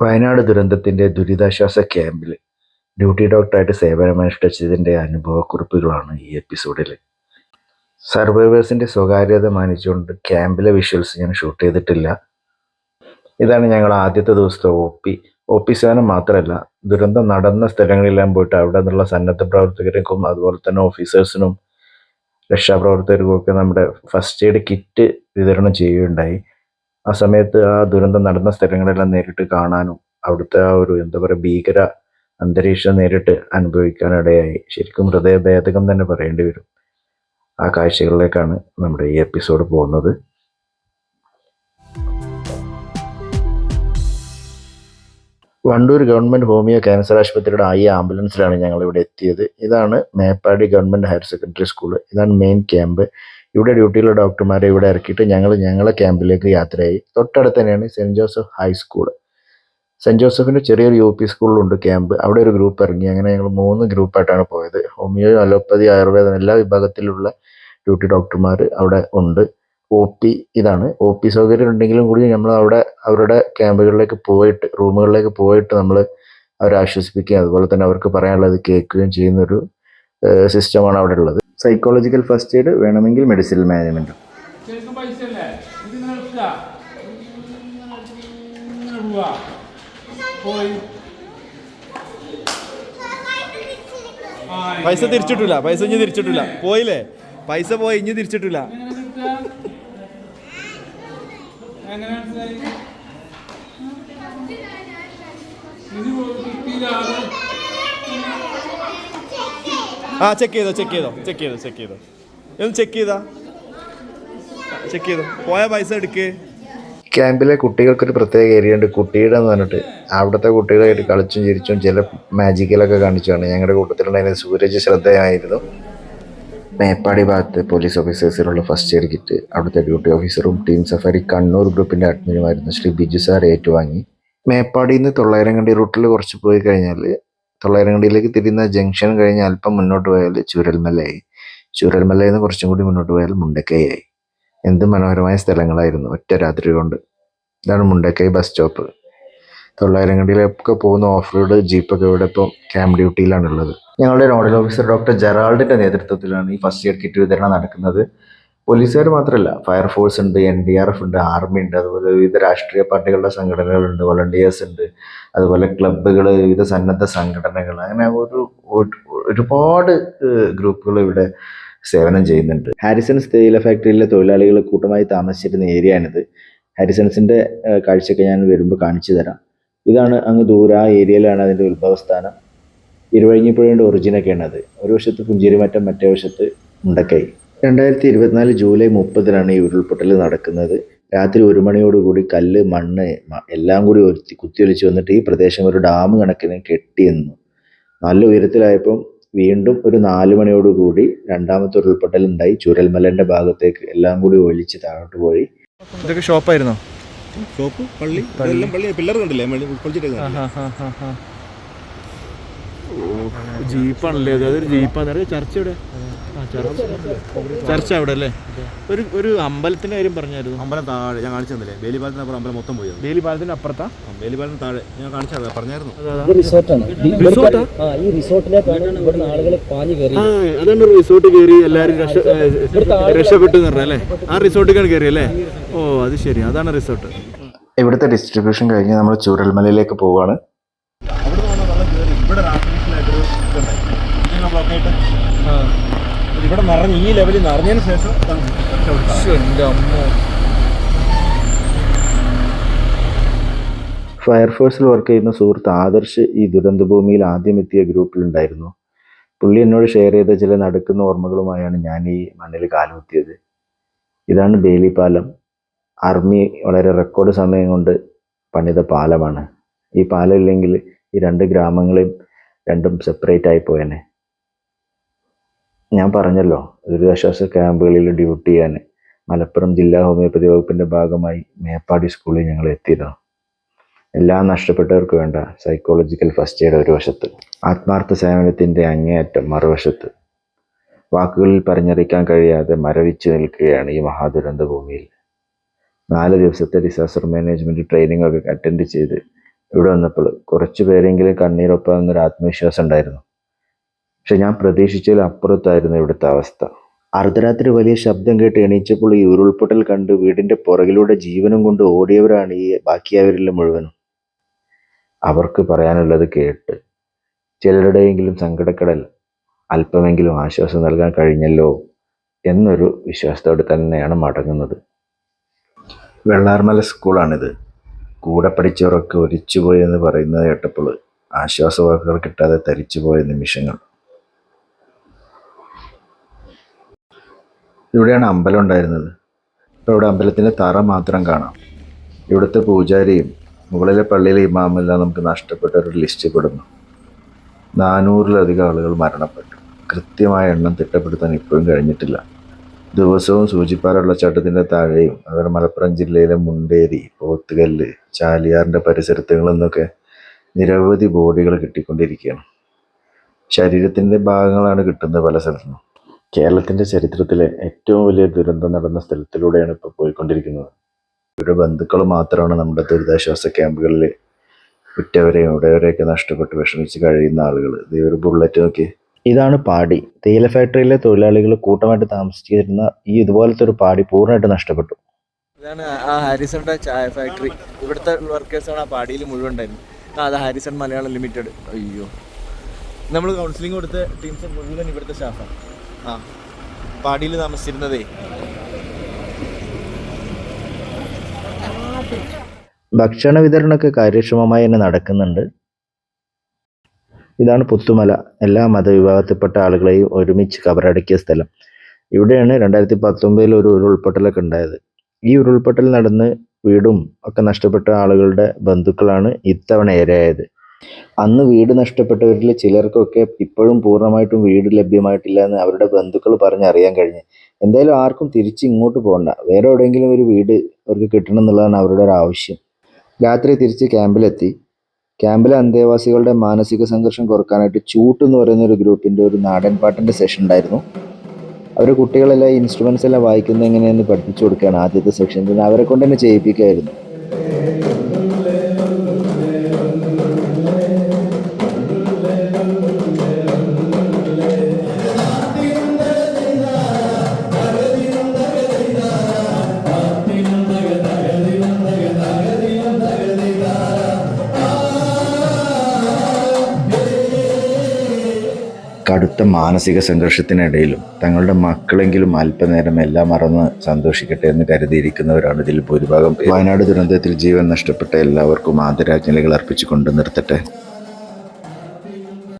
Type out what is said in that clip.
വയനാട് ദുരന്തത്തിന്റെ ദുരിതാശ്വാസ ക്യാമ്പിൽ ഡ്യൂട്ടി ഡോക്ടറായിട്ട് സേവനമനുഷ്ഠിച്ചതിന്റെ അനുഭവക്കുറിപ്പുകളാണ് ഈ എപ്പിസോഡിൽ സർവൈവേഴ്സിന്റെ സ്വകാര്യത മാനിച്ചുകൊണ്ട് ക്യാമ്പിലെ വിഷ്വൽസ് ഞാൻ ഷൂട്ട് ചെയ്തിട്ടില്ല. ഇതാണ് ഞങ്ങൾ ആദ്യത്തെ ദിവസത്തെ ഒ പി ഒ പി സേവനം മാത്രമല്ല ദുരന്തം നടന്ന സ്ഥലങ്ങളിലെല്ലാം പോയിട്ട് അവിടെ നിന്നുള്ള സന്നദ്ധ പ്രവർത്തകർക്കും അതുപോലെ തന്നെ ഓഫീസേഴ്സിനും രക്ഷാപ്രവർത്തകർക്കും ഒക്കെ നമ്മുടെ ഫസ്റ്റ് എയ്ഡ് കിറ്റ് വിതരണം ചെയ്യുകയുണ്ടായി. ആ സമയത്ത് ആ ദുരന്തം നടന്ന സ്ഥലങ്ങളെല്ലാം നേരിട്ട് കാണാനും അവിടുത്തെ ആ ഒരു എന്താ പറയുക ഭീകര അന്തരീക്ഷം നേരിട്ട് അനുഭവിക്കാനിടയായി. ശരിക്കും ഹൃദയഭേദകം തന്നെ പറയേണ്ടി വരും ആ കാഴ്ചകളിലേക്കാണ് നമ്മുടെ ഈ എപ്പിസോഡ് പോകുന്നത്. വണ്ടൂർ ഗവൺമെന്റ് ഹോമിയോ ക്യാൻസർ ആശുപത്രിയുടെ ആയി ആംബുലൻസിലാണ് ഞങ്ങൾ ഇവിടെ എത്തിയത്. ഇതാണ് Meppadi government higher secondary school ഇതാണ് മെയിൻ ക്യാമ്പ്. ഇവിടെ ഡ്യൂട്ടിയിലെ ഡോക്ടർമാരെ ഇവിടെ ഇറക്കിയിട്ട് ഞങ്ങൾ ഞങ്ങളെ ക്യാമ്പിലേക്ക് യാത്രയായി. തൊട്ടടുത്ത് തന്നെയാണ് സെന്റ് ജോസഫ് ഹൈസ്കൂൾ സെന്റ് ജോസഫിന്റെ ചെറിയൊരു യു പി സ്കൂളിലുണ്ട് ക്യാമ്പ്. അവിടെ ഒരു ഗ്രൂപ്പ് ഇറങ്ങി. അങ്ങനെ ഞങ്ങൾ മൂന്ന് ഗ്രൂപ്പായിട്ടാണ് പോയത്. ഹോമിയോ അലോപ്പതി ആയുർവേദം എല്ലാ വിഭാഗത്തിലുള്ള ഡ്യൂട്ടി ഡോക്ടർമാർ അവിടെ ഉണ്ട്. ഒ പി ഇതാണ്. ഒ പി സൗകര്യം ഉണ്ടെങ്കിലും കൂടി നമ്മൾ അവിടെ അവരുടെ ക്യാമ്പുകളിലേക്ക് പോയിട്ട് റൂമുകളിലേക്ക് പോയിട്ട് നമ്മൾ അവരെ ആശ്വസിപ്പിക്കുകയും അതുപോലെ തന്നെ അവർക്ക് പറയാനുള്ളത് കേൾക്കുകയും ചെയ്യുന്നൊരു സിസ്റ്റമാണ് അവിടെ ഉള്ളത്. സൈക്കോളജിക്കൽ ഫസ്റ്റ് എയ്ഡ് വേണമെങ്കിൽ പോയി. ആ, പൈസ തിരിച്ചിട്ടില്ല. പൈസ ഇനി തിരിച്ചിട്ടില്ല. പോയില്ലേ? പൈസ പോയി ഇനി തിരിച്ചിട്ടില്ല. എങ്ങനെ മനസ്സിലായി? ഇത് ആ ചെക്ക് ചെയ്തോ ചെക്ക് ചെയ്തോ ചെക്ക് ചെയ്തോ ചെക്ക് ചെയ്തോ. ഒന്ന് ചെക്ക് ചെയ്താ. ചെക്ക് ചെയ്തോ. പോയ പൈസ എടുക്ക്. ക്യാമ്പിലെ കുട്ടികൾക്കൊരു പ്രത്യേക ഏരിയ ഉണ്ട്. കുട്ടിയുടെ എന്ന് പറഞ്ഞിട്ട് അവിടുത്തെ കുട്ടികളായിട്ട് കളിച്ചും ചിരിച്ചും ചില മാജിക്കലൊക്കെ കാണിച്ചാണ് ഞങ്ങളുടെ കൂട്ടത്തിലുണ്ടായിരുന്ന സൂരജ് ശ്രദ്ധേയമായിരുന്നു മേപ്പാടി ഭാഗത്ത് പോലീസ് ഓഫീസേഴ്സിനുള്ള ഫസ്റ്റ് എയ്ഡ് കിറ്റ് അവിടുത്തെ ഡ്യൂട്ടി ഓഫീസറും ടീം സഫാരി കണ്ണൂർ ഗ്രൂപ്പിന്റെ അഡ്മിനുമായിരുന്നു ശ്രീ ബിജു സാർ ഏറ്റുവാങ്ങി. മേപ്പാടിയിൽ നിന്ന് തൊള്ളായിരംകണ്ടി റൂട്ടിൽ കുറച്ച് പോയി കഴിഞ്ഞാൽ തൊള്ളായിരംകണ്ടിയിലേക്ക് തിരിയുന്ന ജംഗ്ഷൻ കഴിഞ്ഞ് അല്പം മുന്നോട്ട് പോയാൽ ചുരൽമലയായി. ചുരൽമലയിൽ നിന്ന് കുറച്ചും കൂടി മുന്നോട്ട് പോയാൽ മുണ്ടക്കൈയായി. എന്ത് മനോഹരമായ സ്ഥലങ്ങളായിരുന്നു ഒറ്റ രാത്രി കൊണ്ട്. ഇതാണ് മുണ്ടക്കൈ ബസ് സ്റ്റോപ്പ് തൊള്ളായിരംകണ്ടിയിലൊക്കെ പോകുന്ന ഓഫ് റോഡ് ജീപ്പൊക്കെ ഇവിടെ ഇപ്പോൾ ക്യാമ്പ് ഡ്യൂട്ടിയിലാണുള്ളത്. ഞങ്ങളുടെ നോഡൽ ഓഫീസർ ഡോക്ടർ ജെറാൾഡിന്റെ നേതൃത്വത്തിലാണ് ഈ ഫസ്റ്റ് എയ്ഡ് കിറ്റ് വിതരണം നടക്കുന്നത്. പോലീസുകാർ മാത്രമല്ല ഫയർഫോഴ്സ് ഉണ്ട് എൻ ഡി ആർ എഫ് ഉണ്ട് ആർമി ഉണ്ട് അതുപോലെ വിവിധ രാഷ്ട്രീയ പാർട്ടികളുടെ സംഘടനകളുണ്ട് വോളണ്ടിയേഴ്സ് ഉണ്ട് അതുപോലെ ക്ലബ്ബുകൾ വിവിധ സന്നദ്ധ സംഘടനകൾ അങ്ങനെ ഒരു ഒരു- ഒരുപാട് ഗ്രൂപ്പുകൾ ഇവിടെ സേവനം ചെയ്യുന്നുണ്ട്. ഹാരിസൺസ് തേയില ഫാക്ടറിയിലെ തൊഴിലാളികൾ കൂട്ടമായി താമസിച്ചിരുന്ന ഏരിയയാണിത് ഹാരിസൺസിന്റെ കാഴ്ചയൊക്കെ ഞാൻ വരുമ്പോൾ കാണിച്ചു തരാം. ഇതാണ് അങ്ങ് ദൂരെ ആ ഏരിയയിലാണ് അതിന്റെ ഉത്ഭവസ്ഥാനം. ഇരുവഴിഞ്ഞിപ്പുഴയുടെ ഒറിജിനൊക്കെയാണ് അത് ഒരു വശത്ത് പുഞ്ചിരിമറ്റം മറ്റേ വശത്ത് മുണ്ടക്കൈ. രണ്ടായിരത്തി ഇരുപത്തിനാല് ജൂലൈ മുപ്പതിനാണ് ഈ ഉരുൾപൊട്ടൽ നടക്കുന്നത്. രാത്രി ഒരു മണിയോടുകൂടി കല്ല് മണ്ണ് എല്ലാം കൂടി ഒരുത്തി കുത്തിയൊലിച്ച് വന്നിട്ട് ഈ പ്രദേശം ഒരു ഡാം കണക്കിന് കെട്ടിയെന്നു നല്ല ഉയരത്തിലായപ്പം വീണ്ടും ഒരു നാല് മണിയോടുകൂടി രണ്ടാമത്തെ ഉരുൾപൊട്ടൽ ഉണ്ടായി ചുരൽമലന്റെ ഭാഗത്തേക്ക് എല്ലാം കൂടി ഒലിച്ച് താഴോട്ട് പോയി. ഇതൊക്കെ ഷോപ്പായിരുന്നോ? ഷോപ്പ് പള്ളി പള്ളി. പിള്ളേർ കണ്ടില്ലേ? പൊളിച്ചിട്ടേ ഉൾക്കൊള്ളിച്ചിട്ട് ജീപ്പാണല്ലേ അത്? അതൊരു ജീപ്പാന്ന് ചർച്ച ഇവിടെ ചർച്ച. അവിടെ അല്ലേ? ഒരു ഒരു അമ്പലത്തിന്റെ കാര്യം പറഞ്ഞായിരുന്നു. അമ്പലം താഴെ ഞാൻ കാണിച്ചു തന്നില്ലേ? ബേലിപാലത്തിന് അപ്പുറം അമ്പലം മൊത്തം പോയത് ബേലിപാലത്തിന്റെ അപ്പുറത്താ? ബേലിപാലത്തിന് താഴെ. ഞാൻ കാണിച്ചു പറഞ്ഞായിരുന്നു. ഈ റിസോർട്ടാ? ആ ഈ റിസോർട്ടിലേക്കാണ് ഇവിടുന്ന് ആളുകൾ പാഞ്ഞു കയറി ആ അതാണ് റിസോർട്ട് കയറി എല്ലാവരും രക്ഷപ്പെട്ടു അല്ലേ? ആ റിസോർട്ടിലേക്കാണ് കയറി അല്ലേ? ഓ അത് ശരി. അതാണ് റിസോർട്ട്. ഇവിടുത്തെ ഡിസ്ട്രിബ്യൂഷൻ കഴിഞ്ഞ് നമ്മൾ ചൂരൽമലയിലേക്ക് പോവാണ്. കയറി ഇവിടെ ആർട്ടിഫിഷ്യലായിട്ട് ഒരു ഇതുണ്ട്. ഇങ്ങനെ block ആയിട്ട്. ഇവിടെ നിറഞ്ഞ് ഈ ലെവലിൽ നിറഞ്ഞതിന് ശേഷം. ഫയർഫോഴ്സിൽ വർക്ക് ചെയ്യുന്ന സുഹൃത്ത് ആദർശ് ഈ ദുരന്തഭൂമിയിൽ ആദ്യം എത്തിയ ഗ്രൂപ്പിലുണ്ടായിരുന്നു പുള്ളി എന്നോട് ഷെയർ ചെയ്ത ചില നടക്കുന്ന ഓർമ്മകളുമായാണ് ഞാൻ ഈ മണ്ണിൽ കാലുകുത്തിയത്. ഇതാണ് ബേലി പാലം. ആർമി വളരെ റെക്കോർഡ് സമയം കൊണ്ട് പണിത പാലമാണ്. ഈ പാലം ഇല്ലെങ്കിൽ ഈ രണ്ട് ഗ്രാമങ്ങളെയും രണ്ടും സെപ്പറേറ്റ് ആയി പോയേനെ. ഞാൻ പറഞ്ഞല്ലോ ദുരിതാശ്വാസ ക്യാമ്പുകളിൽ ഡ്യൂട്ടി ചെയ്യാൻ മലപ്പുറം ജില്ലാ ഹോമിയോപ്പതി വകുപ്പിന്റെ ഭാഗമായി മേപ്പാടി സ്കൂളിൽ ഞങ്ങൾ എത്തിയിരുന്നു എല്ലാം നഷ്ടപ്പെട്ടവർക്ക് വേണ്ട സൈക്കോളജിക്കൽ ഫസ്റ്റ് എയ്ഡ് ഒരു വശത്ത് ആത്മാർത്ഥ സേവനത്തിന്റെ അങ്ങേയറ്റം മറുവശത്ത്. വാക്കുകളിൽ പറഞ്ഞറിയിക്കാൻ കഴിയാതെ മരവിച്ചു നിൽക്കുകയാണ് ഈ മഹാദുരന്ത ഭൂമിയിൽ നാല് ദിവസത്തെ ഡിസാസ്റ്റർ മാനേജ്മെന്റ് ട്രെയിനിങ് ഒക്കെ അറ്റൻഡ് ചെയ്ത് ഇവിടെ വന്നപ്പോൾ കുറച്ച് പേരെങ്കിലും കണ്ണീരൊപ്പം എന്നൊരു ആത്മവിശ്വാസം ഉണ്ടായിരുന്നു. പക്ഷെ ഞാൻ പ്രതീക്ഷിച്ചതിൽ അപ്പുറത്തായിരുന്നു ഇവിടുത്തെ അവസ്ഥ. അർദ്ധരാത്രി വലിയ ശബ്ദം കേട്ട് എണീച്ചപ്പോൾ ഈ ഉരുൾപൊട്ടൽ കണ്ട് വീടിന്റെ പുറകിലൂടെ ജീവനും കൊണ്ട് ഓടിയവരാണ് ഈ ബാക്കിയാവരിൽ മുഴുവനും. അവർക്ക് പറയാനുള്ളത് കേട്ട് ചിലരുടെയെങ്കിലും സങ്കടക്കടൽ അല്പമെങ്കിലും ആശ്വാസം നൽകാൻ കഴിഞ്ഞല്ലോ എന്നൊരു വിശ്വാസത്തോടെ തന്നെയാണ് മടങ്ങുന്നത്. വെള്ളാർമല സ്കൂളാണിത്. കൂടെ പഠിച്ചവരൊക്കെ ഒരിച്ചുപോയി എന്ന് പറയുന്നത് കേട്ടപ്പോൾ ആശ്വാസവാക്കുകൾ കിട്ടാതെ തരിച്ചുപോയ നിമിഷങ്ങൾ. ഇവിടെയാണ് അമ്പലം ഉണ്ടായിരുന്നത്. ഇപ്പോൾ ഇവിടെ അമ്പലത്തിന്റെ തറ മാത്രം കാണാം. ഇവിടുത്തെ പൂജാരിയും മുകളിലെ പള്ളിയിലെ ഇമാമെല്ലാം നമുക്ക് നഷ്ടപ്പെട്ട ഒരു ലിസ്റ്റ് പെടുന്നു. നാനൂറിലധികം ആളുകൾ മരണപ്പെട്ടു. കൃത്യമായ എണ്ണം തിട്ടപ്പെടുത്താൻ ഇപ്പോഴും കഴിഞ്ഞിട്ടില്ല. ദിവസവും സൂചിപ്പാറ വെള്ളച്ചാട്ടത്തിന്റെ താഴെയും അതുപോലെ മലപ്പുറം ജില്ലയിലെ മുണ്ടേരി പോത്തുകല്ല് ചാലിയാറിന്റെ പരിസരത്തുകളിൽ നിന്നൊക്കെ നിരവധി ബോഡികൾ കിട്ടിക്കൊണ്ടിരിക്കുകയാണ്. ശരീരത്തിന്റെ ഭാഗങ്ങളാണ് കിട്ടുന്നത് പല സ്ഥലത്തുനിന്നും. കേരളത്തിന്റെ ചരിത്രത്തിലെ ഏറ്റവും വലിയ ദുരന്തം നടന്ന സ്ഥലത്തിലൂടെയാണ് ഇപ്പോൾ പോയിക്കൊണ്ടിരിക്കുന്നത്. ഇവരുടെ ബന്ധുക്കൾ മാത്രമാണ് നമ്മുടെ ദുരിതാശ്വാസ ക്യാമ്പുകളിൽ ഉറ്റവരെയും ഉടയവരെയൊക്കെ നഷ്ടപ്പെട്ട് വിഷമിച്ച് കഴിയുന്ന ആളുകൾ. ഒരു ബുള്ളറ്റ് നോക്കി ഇതാണ് പാടി. തേയില ഫാക്ടറിയിലെ തൊഴിലാളികൾ കൂട്ടമായിട്ട് താമസിച്ചിരുന്ന ഈ ഇതുപോലത്തെ ഒരു പാടി പൂർണമായിട്ട് നഷ്ടപ്പെട്ടു. ഇതാണ് ആ ഹാരിസണിന്റെ ചായ ഫാക്ടറി. ഇവിടുത്തെ വർക്കേഴ്സാണ് ആ പാടിയിൽ മുഴുവൻ ഉണ്ടായിരുന്നു അത് ഹാരിസൺ മലയാളം ലിമിറ്റഡ് അയ്യോ. നമ്മൾ കൗൺസിലിംഗ് കൊടുത്ത ടീംസ് മുഴുവൻ ഇവിടുത്തെ സ്റ്റാഫാണ് ആ. പാടിയിൽ താമസിച്ചിരുന്നതേ. ഭക്ഷണ വിതരണമൊക്കെ കാര്യക്ഷമമായി തന്നെ നടക്കുന്നുണ്ട്. ഇതാണ് പുത്തുമല. എല്ലാ മതവിഭാഗത്തിൽപ്പെട്ട ആളുകളെയും ഒരുമിച്ച് കബറടക്കിയ സ്ഥലം. ഇവിടെയാണ് രണ്ടായിരത്തി പത്തൊമ്പതിൽ ഒരു ഉരുൾപൊട്ടലൊക്കെ ഉണ്ടായത്. ഈ ഉരുൾപൊട്ടൽ നടന്ന് വീടും ഒക്കെ നഷ്ടപ്പെട്ട ആളുകളുടെ ബന്ധുക്കളാണ് ഇത്തവണ ഇരയായത്. അന്ന് വീട് നഷ്ടപ്പെട്ടവരിൽ ചിലർക്കൊക്കെ ഇപ്പോഴും പൂർണമായിട്ടും വീട് ലഭ്യമായിട്ടില്ല എന്ന് അവരുടെ ബന്ധുക്കൾ പറഞ്ഞറിയാൻ കഴിഞ്ഞു. എന്തായാലും ആർക്കും തിരിച്ച് ഇങ്ങോട്ട് പോകണ്ട. വേറെ എവിടെയെങ്കിലും ഒരു വീട് അവർക്ക് കിട്ടണം എന്നുള്ളതാണ് അവരുടെ ഒരു ആവശ്യം. രാത്രി തിരിച്ച് ക്യാമ്പിലെത്തി. ക്യാമ്പിലെ അന്തേവാസികളുടെ മാനസിക സംഘർഷം കുറക്കാനായിട്ട് ചൂട്ട് എന്ന് പറയുന്ന ഒരു ഗ്രൂപ്പിന്റെ ഒരു നാടൻ പാട്ടിന്റെ സെഷൻ ഉണ്ടായിരുന്നു. അവർ കുട്ടികളെല്ലാം ഇൻസ്ട്രുമെൻസ് എല്ലാം വായിക്കുന്നത് എങ്ങനെയെന്ന് പഠിപ്പിച്ചു കൊടുക്കുകയാണ് ആദ്യത്തെ സെക്ഷൻ പിന്നെ അവരെ കൊണ്ട് തന്നെ ചെയ്യിപ്പിക്കുമായിരുന്നു കടുത്ത മാനസിക സംഘർഷത്തിനിടയിലും തങ്ങളുടെ മക്കളെങ്കിലും അല്പനേരം എല്ലാം മറന്ന് സന്തോഷിക്കട്ടെ എന്ന് കരുതിയിരിക്കുന്നവരാണ് ഇതിൽ ഭൂരിഭാഗം. വയനാട് ദുരന്തത്തിൽ ജീവൻ നഷ്ടപ്പെട്ട എല്ലാവർക്കും ആദരാഞ്ജലികൾ അർപ്പിച്ചുകൊണ്ട് നിർത്തട്ടെ